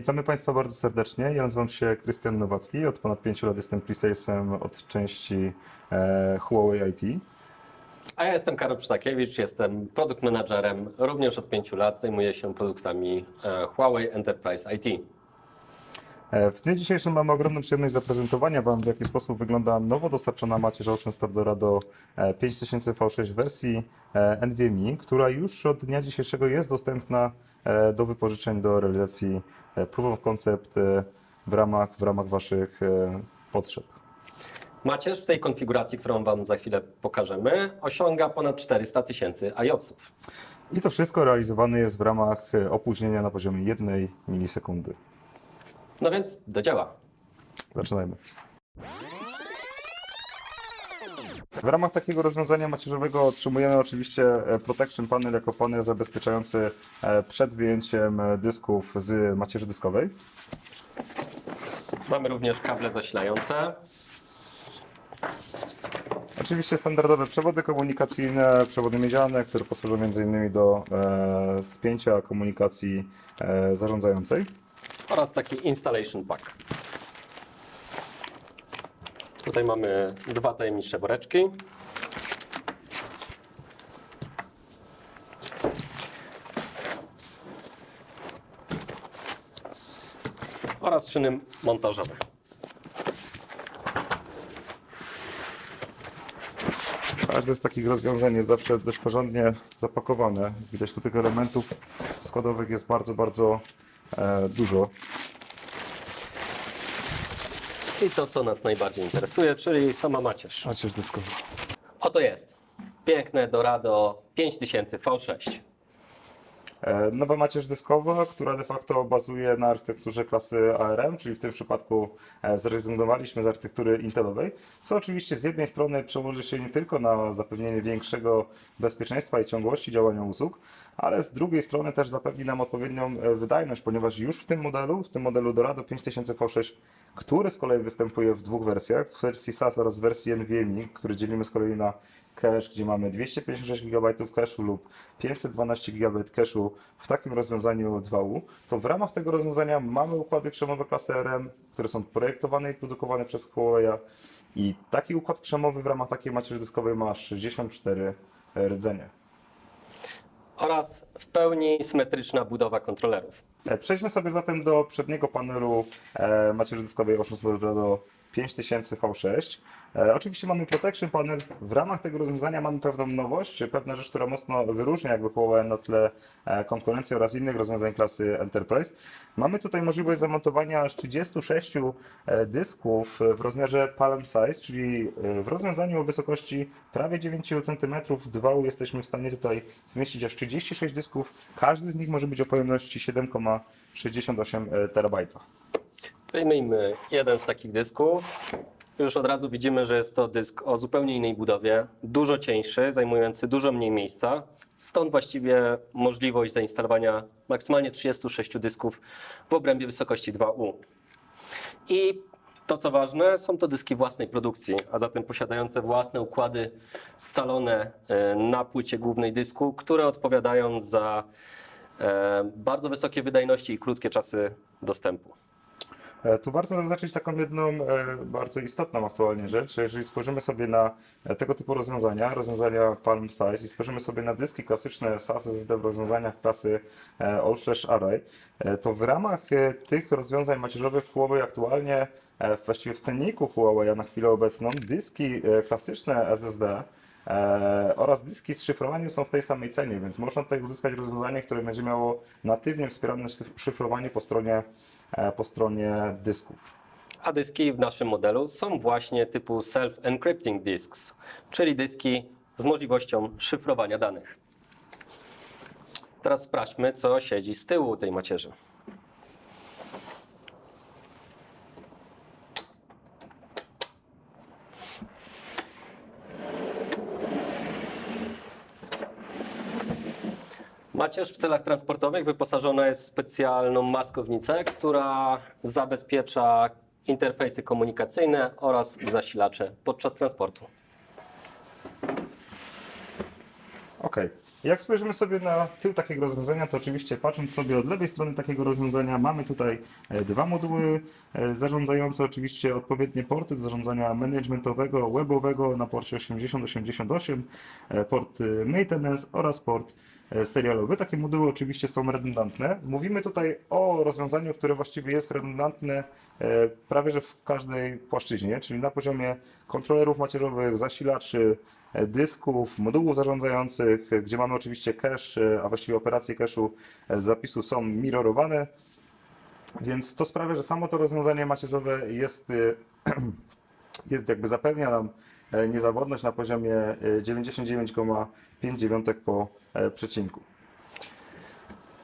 Witamy Państwa bardzo serdecznie. Ja nazywam się Krystian Nowacki. Od ponad 5 lat jestem pre-salesem od części e, Huawei IT. A ja jestem Karol Przytakiewicz, jestem produkt managerem również od 5 lat. Zajmuję się produktami e, Huawei Enterprise IT. E, w dniu dzisiejszym mamy ogromną przyjemność zaprezentowania Wam, w jaki sposób wygląda nowo dostarczona macierz Ocean Store Dorado e, 5000 V6 w wersji e, NVMe, która już od dnia dzisiejszego jest dostępna e, do wypożyczeń do realizacji e, proof of concept e, w ramach, w ramach Waszych e, potrzeb. Macierz w tej konfiguracji, którą Wam za chwilę pokażemy, osiąga ponad 400 tysięcy IOPSów. I to wszystko realizowane jest w ramach e, opóźnienia na poziomie 1 milisekundy. No więc do dzieła. Zaczynajmy. W ramach takiego rozwiązania macierzowego otrzymujemy oczywiście e, Protection Panel jako panel zabezpieczający e, przed wyjęciem e, dysków z macierzy dyskowej. Mamy również kable zasilające. Oczywiście standardowe przewody komunikacyjne, przewody miedziane, które posłużą m.in. do e, spięcia komunikacji e, zarządzającej. oraz taki installation pack. Tutaj mamy dwa tajemnicze woreczki. Oraz szyny montażowe. Każde z takich rozwiązań jest zawsze dość porządnie zapakowane. Widać tu tych elementów składowych jest bardzo, bardzo e, dużo. I to, co nas najbardziej interesuje, czyli sama macierz. Macierz dyskowa. Oto jest. Piękne Dorado 5000 V6. E, Nowa macierz dyskowa, która de facto bazuje na architekturze klasy ARM, czyli w tym przypadku e, zrezygnowaliśmy z architektury intelowej, co oczywiście z jednej strony przełoży się nie tylko na zapewnienie większego bezpieczeństwa i ciągłości działania usług, ale z drugiej strony też zapewni nam odpowiednią e, wydajność, ponieważ już w tym modelu, w tym modelu Dorado 5000 V6, który z kolei występuje w dwóch wersjach, w wersji SAS oraz w wersji NVMe, który dzielimy z kolei na cache, gdzie mamy 256 GB cache'u lub 512 GB cache'u w takim rozwiązaniu 2U, to w ramach tego rozwiązania mamy układy krzemowe klasy RM, które są projektowane i produkowane przez Huawei i taki układ krzemowy w ramach takiej macierzy dyskowej ma 64 rdzenie. Oraz w pełni symetryczna budowa kontrolerów. E, Przejdźmy sobie zatem do przedniego panelu e, macierzy dyskowej Ocean Store do 5000 V6. E, oczywiście mamy Protection Panel. W ramach tego rozwiązania mamy pewną nowość, pewna rzecz, która mocno wyróżnia jakby Huawei na tle e, konkurencji oraz innych rozwiązań klasy Enterprise. Mamy tutaj możliwość zamontowania aż 36 e, dysków w rozmiarze palm size, czyli w rozwiązaniu o wysokości prawie 9 cm 2U jesteśmy w stanie tutaj zmieścić aż 36 dysków. Każdy z nich może być o pojemności 7,68 terabajta. Wyjmijmy jeden z takich dysków. Już od razu widzimy, że jest to dysk o zupełnie innej budowie, dużo cieńszy, zajmujący dużo mniej miejsca. Stąd właściwie możliwość zainstalowania maksymalnie 36 dysków w obrębie wysokości 2U. I to co ważne, są to dyski własnej produkcji, a zatem posiadające własne układy scalone e, na płycie głównej dysku, które odpowiadają za e, bardzo wysokie wydajności i krótkie czasy dostępu. E, Tu warto zaznaczyć taką jedną e, bardzo istotną aktualnie rzecz. że Jeżeli spojrzymy sobie na e, tego typu rozwiązania, rozwiązania Palm Size i spojrzymy sobie na dyski klasyczne SAS SSD w rozwiązaniach klasy All Flash Array, to w ramach tych rozwiązań macierzowych Huawei aktualnie, właściwie w cenniku Huawei na chwilę obecną, dyski klasyczne SSD oraz dyski z szyfrowaniem są w tej samej cenie, więc można tutaj uzyskać rozwiązanie, które będzie miało natywnie wspierane szyf- szyfrowanie po stronie, po stronie dysków. A dyski w naszym modelu są właśnie typu self-encrypting disks, czyli dyski z możliwością szyfrowania danych. Teraz sprawdźmy, co siedzi z tyłu tej macierzy. Macierz w celach transportowych wyposażona jest w specjalną maskownicę, która zabezpiecza interfejsy komunikacyjne oraz zasilacze podczas transportu. Okej. Jak spojrzymy sobie na tył takiego rozwiązania, to oczywiście patrząc sobie od lewej strony takiego rozwiązania, mamy tutaj e, dwa moduły e, zarządzające, oczywiście odpowiednie porty do zarządzania managementowego, webowego na porcie 8088, e, port e, maintenance oraz port serialowy. Takie moduły oczywiście są redundantne. Mówimy tutaj o rozwiązaniu, które właściwie jest redundantne e, prawie że w każdej płaszczyźnie, czyli na poziomie kontrolerów macierzowych, zasilaczy, e, dysków, modułów zarządzających, e, gdzie mamy oczywiście cache, e, a właściwie operacje cache'u e, zapisu są mirrorowane, więc to sprawia, że samo to rozwiązanie macierzowe jest, e, jest jakby zapewnia nam e, niezawodność na poziomie e, 99,5 po e, przecinku.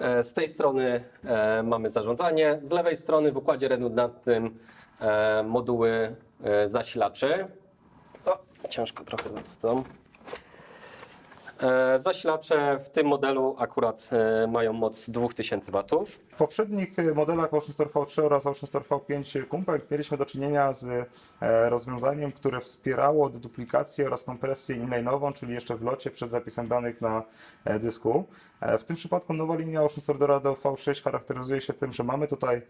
E, Z tej strony e, mamy zarządzanie, z lewej strony w układzie redundantnym e, moduły e, zasilaczy. O, ciężko trochę są. E, Zasilacze w tym modelu akurat e, mają moc 2000 watów. W poprzednich e, modelach Ocean Store V3 oraz Ocean Store V5 Compact mieliśmy do czynienia z rozwiązaniem, które wspierało deduplikację oraz kompresję inline'ową, czyli jeszcze w locie przed zapisem danych na dysku. W tym przypadku nowa linia Ocean Store Dorado V6 charakteryzuje się tym, że mamy tutaj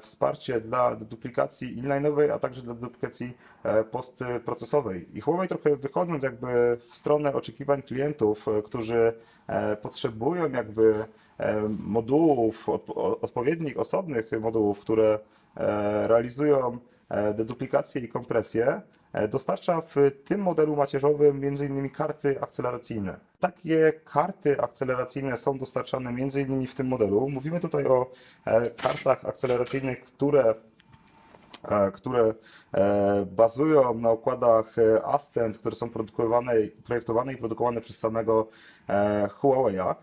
wsparcie dla deduplikacji inline'owej, a także dla deduplikacji e, postprocesowej. I Huawei trochę wychodząc jakby w stronę oczekiwań klientów, e, którzy e, potrzebują jakby e, modułów, odpowiednich, osobnych modułów, które e, realizują e, deduplikację i kompresję, e, dostarcza w tym modelu macierzowym m.in. karty akceleracyjne. Takie karty akceleracyjne są dostarczane m.in. w tym modelu. Mówimy tutaj o e, kartach akceleracyjnych, które e, które e, bazują na układach e, Ascent, które są produkowane, projektowane i produkowane przez samego e, Huawei'a.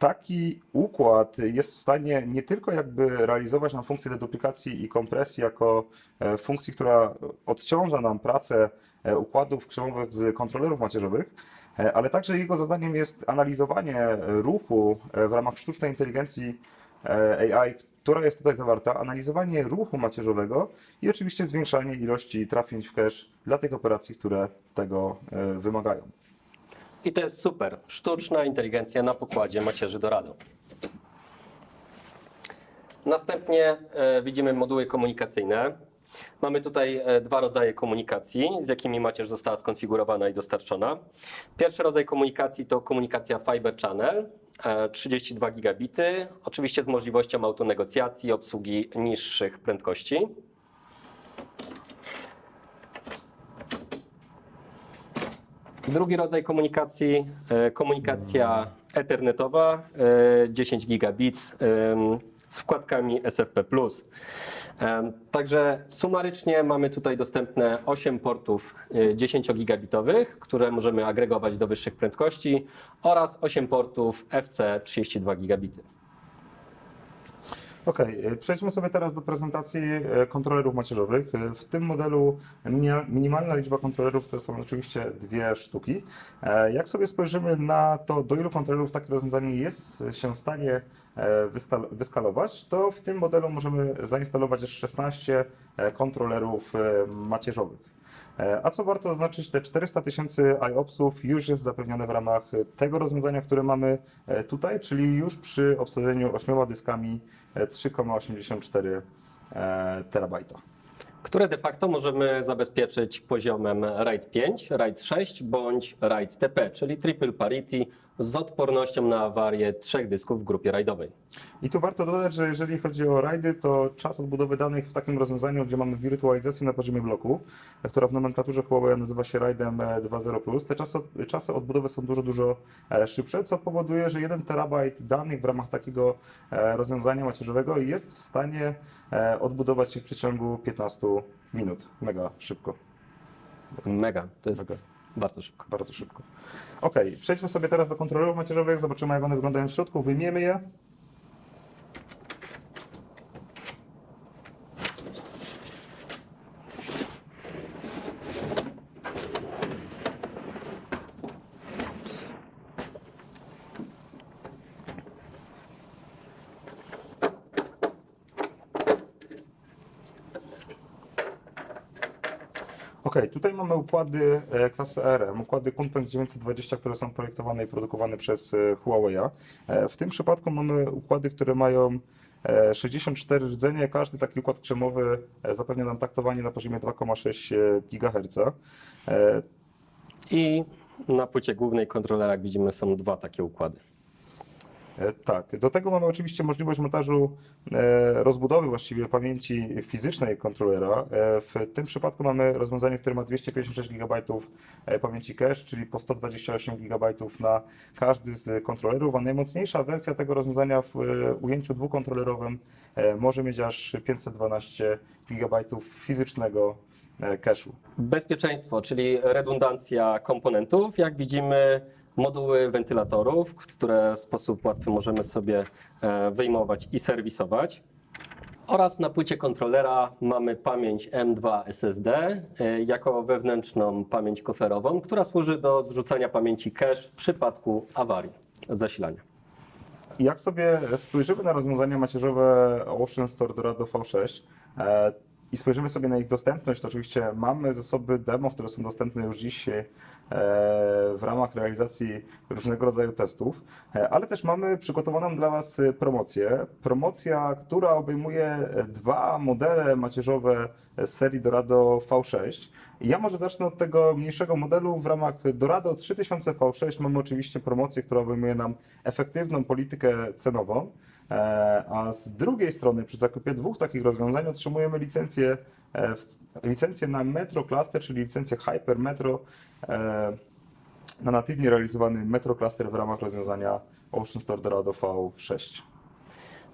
Taki układ jest w stanie nie tylko jakby realizować nam funkcję deduplikacji i kompresji jako e, funkcji, która odciąża nam pracę e, układów krzemowych z kontrolerów macierzowych, e, ale także jego zadaniem jest analizowanie ruchu w ramach sztucznej inteligencji AI, która jest tutaj zawarta, analizowanie ruchu macierzowego i oczywiście zwiększanie ilości trafień w cache dla tych operacji, które tego wymagają. I to jest super. Sztuczna inteligencja na pokładzie macierzy Dorado. Następnie e, widzimy moduły komunikacyjne. Mamy tutaj e, dwa rodzaje komunikacji, z jakimi macierz została skonfigurowana i dostarczona. Pierwszy rodzaj komunikacji to komunikacja Fiber Channel, e, 32 gigabity, oczywiście z możliwością autonegocjacji obsługi niższych prędkości. Drugi rodzaj komunikacji, e, komunikacja ethernetowa, e, 10 gigabit em, z wkładkami SFP+. Także sumarycznie mamy tutaj dostępne 8 portów e, 10-gigabitowych, które możemy agregować do wyższych prędkości oraz 8 portów FC 32 gigabity. Okej, e, przejdźmy sobie teraz do prezentacji e, kontrolerów macierzowych. E, W tym modelu minimalna liczba kontrolerów to są oczywiście dwie sztuki. Jak sobie spojrzymy na to, do ilu kontrolerów takie rozwiązanie jest się w stanie wyskalować, to w tym modelu możemy zainstalować aż 16 e, kontrolerów macierzowych. E, A co warto zaznaczyć, te 400 tysięcy IOPSów już jest zapewnione w ramach tego rozwiązania, które mamy e, tutaj, czyli już przy obsadzeniu 8 dyskami e, 3,84 e, terabajta. które de facto możemy zabezpieczyć poziomem RAID 5, RAID 6 bądź RAID TP, czyli Triple Parity z odpornością na awarię trzech dysków w grupie rajdowej. I tu warto dodać, że jeżeli chodzi o rajdy, to czas odbudowy danych w takim rozwiązaniu, gdzie mamy wirtualizację na poziomie bloku, e, która w nomenklaturze Huawei nazywa się RAIDem e, 2.0+, te czasy, czasy odbudowy są dużo, dużo e, szybsze, co powoduje, że 1 terabajt danych w ramach takiego e, rozwiązania macierzowego jest w stanie e, odbudować się w przeciągu 15 minut. Mega szybko. Mega, to jest Mega. Bardzo szybko. Bardzo szybko. Ok, przejdźmy sobie teraz do kontrolerów macierzowych, zobaczymy jak one wyglądają w środku, wyjmiemy je. Okej, tutaj mamy układy e, klasy ARM, układy Kunpeng 920, które są projektowane i produkowane przez e, Huawei'a. E, W tym przypadku mamy układy, które mają e, 64 rdzenie. Każdy taki układ krzemowy zapewnia nam taktowanie na poziomie 2,6 GHz. I na płycie głównej kontrolera, jak widzimy, są dwa takie układy. E, Tak, do tego mamy oczywiście możliwość montażu e, rozbudowy właściwie pamięci fizycznej kontrolera. E, W tym przypadku mamy rozwiązanie, które ma 256 GB pamięci cache, czyli po 128 GB na każdy z kontrolerów, a najmocniejsza wersja tego rozwiązania w ujęciu dwukontrolerowym może mieć aż 512 GB fizycznego cache'u. Bezpieczeństwo, czyli redundancja komponentów. Jak widzimy, moduły wentylatorów, które w sposób łatwy możemy sobie e, wyjmować i serwisować. Oraz na płycie kontrolera mamy pamięć M2 SSD e, jako wewnętrzną pamięć koferową, która służy do zrzucania pamięci cache w przypadku awarii zasilania. Jak sobie spojrzymy na rozwiązania macierzowe Ocean Store Dorado V6 e, i spojrzymy sobie na ich dostępność, to oczywiście mamy zasoby demo, które są dostępne już dziś e, w ramach realizacji różnego rodzaju testów, e, ale też mamy przygotowaną dla Was promocję. Promocja, która obejmuje dwa modele macierzowe serii Dorado V6. I Ja może zacznę od tego mniejszego modelu. W ramach Dorado 3000 V6 mamy oczywiście promocję, która obejmuje nam efektywną politykę cenową. E, A z drugiej strony przy zakupie dwóch takich rozwiązań otrzymujemy licencję, e, licencję na Metro Cluster, czyli licencję Hyper Metro e, na natywnie realizowany Metro Cluster w ramach rozwiązania Ocean Store Dorado V6.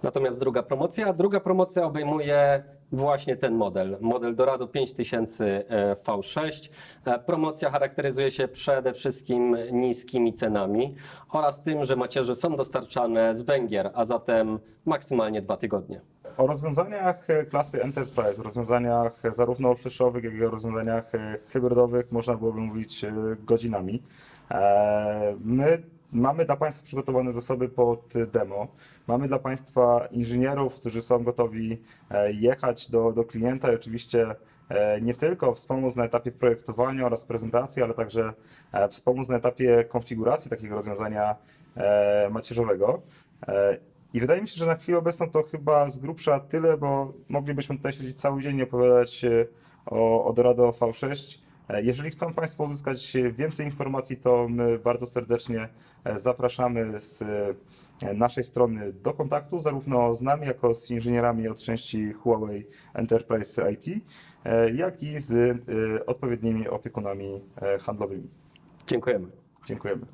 Natomiast druga promocja, druga promocja obejmuje właśnie ten model, model Dorado 5000 e, V6. E, Promocja charakteryzuje się przede wszystkim niskimi cenami oraz tym, że macierze są dostarczane z Węgier, a zatem maksymalnie dwa tygodnie. O rozwiązaniach e, klasy Enterprise, rozwiązaniach zarówno flashowych, jak i o rozwiązaniach hybrydowych można byłoby mówić godzinami. My mamy dla Państwa przygotowane zasoby pod demo. Mamy dla Państwa inżynierów, którzy są gotowi e, jechać do, do klienta i oczywiście e, nie tylko wspomóc na etapie projektowania oraz prezentacji, ale także e, wspomóc na etapie konfiguracji takiego rozwiązania macierzowego. I wydaje mi się, że na chwilę obecną to chyba z grubsza tyle, bo moglibyśmy tutaj siedzieć cały dzień i opowiadać o, o Dorado V6. E, Jeżeli chcą Państwo uzyskać więcej informacji, to my bardzo serdecznie e, zapraszamy z e, naszej strony do kontaktu, zarówno z nami, jako z inżynierami od części Huawei Enterprise IT, e, jak i z e, odpowiednimi opiekunami e, handlowymi. Dziękujemy. Dziękujemy.